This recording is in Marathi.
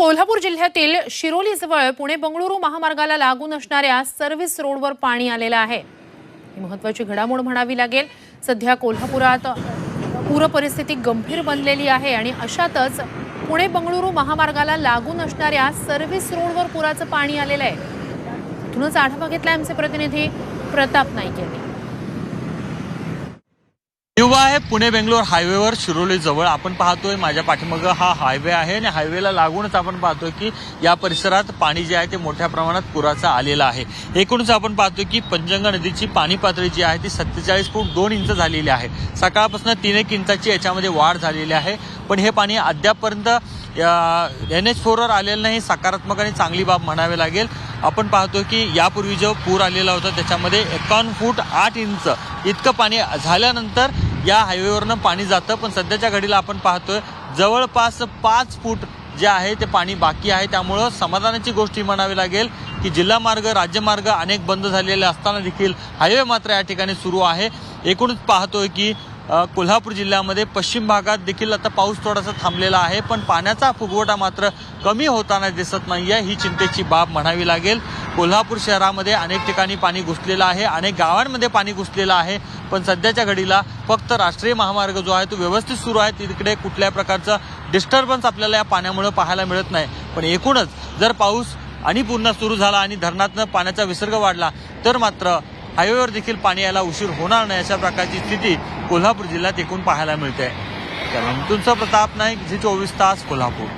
कोल्हापूर जिल्ह्यातील शिरोलीजवळ पुणे बंगळुरू महामार्गाला लागून असणाऱ्या सर्व्हिस रोडवर पाणी आलेलं आहे. ही महत्वाची घडामोड म्हणावी लागेल. सध्या कोल्हापुरात पूरपरिस्थिती गंभीर बनलेली आहे आणि अशातच पुणे बंगळुरू महामार्गाला लागून असणाऱ्या सर्व्हिस रोडवर पुराचं पाणी आलेलं आहे. इथूनच आढावा घेतला आमचे प्रतिनिधी प्रताप नाईक यांनी. युवा आहे पुणे बेंगलोर हायवेवर शिरोली जवळ. आपण पाहतोय माझ्या पाठीमागं हा हायवे आहे आणि हायवेला लागूनच आपण पाहतोय की या परिसरात पाणी जे आहे ते मोठ्या प्रमाणात पुराचं आलेलं आहे. एकूणच आपण पाहतोय की पंचगंगा नदीची पाणी पातळी जी आहे ती सत्तेचाळीस फूट दोन इंच झालेली आहे. सकाळपासून तीन एक इंचाची याच्यामध्ये वाढ झालेली आहे. पण हे पाणी अद्यापपर्यंत एन एच फोरवर आलेलं नाही सकारात्मक आणि चांगली बाब म्हणावी लागेल. आपण पाहतो की यापूर्वी जो पूर आलेला होता त्याच्यामध्ये एकावन्न फूट आठ इंच इतकं पाणी झाल्यानंतर या हायवेवरनं पाणी जातं पण सध्याच्या घडीला आपण पाहतोय जवळपास पाच फूट जे आहे ते पाणी बाकी आहे. त्यामुळं समाधानाची गोष्ट ही म्हणावी लागेल की जिल्हा मार्ग राज्यमार्ग अनेक बंद झालेले असताना देखील हायवे मात्र या ठिकाणी सुरू आहे. एकूणच पाहतोय की कोल्हापूर जिल्ह्यामध्ये पश्चिम भागात देखील आता पाऊस थोडासा थांबलेला आहे पण पाण्याचा फुगवटा मात्र कमी होताना दिसत नाहीये ही चिंतेची बाब म्हणावी लागेल. कोल्हापूर शहरामध्ये अनेक ठिकाणी पाणी घुसलेलं आहे अनेक गावांमध्ये पाणी घुसलेलं आहे पण सध्याच्या घडीला फक्त राष्ट्रीय महामार्ग जो आहे तो व्यवस्थित सुरू आहे तिकडे कुठल्या प्रकारचा डिस्टर्बन्स आपल्याला या पाण्यामुळे पाहायला मिळत नाही. पण एकूणच जर पाऊस आणि पुन्हा सुरू झाला आणि धरणातनं पाण्याचा विसर्ग वाढला तर मात्र हायवेवर देखील पाणी यायला उशीर होणार नाही अशा प्रकारची स्थिती कोल्हापूर जिल्ह्यात एकूण पाहायला मिळते तुमचा प्रताप नाईक झी चोवीस तास कोल्हापूर.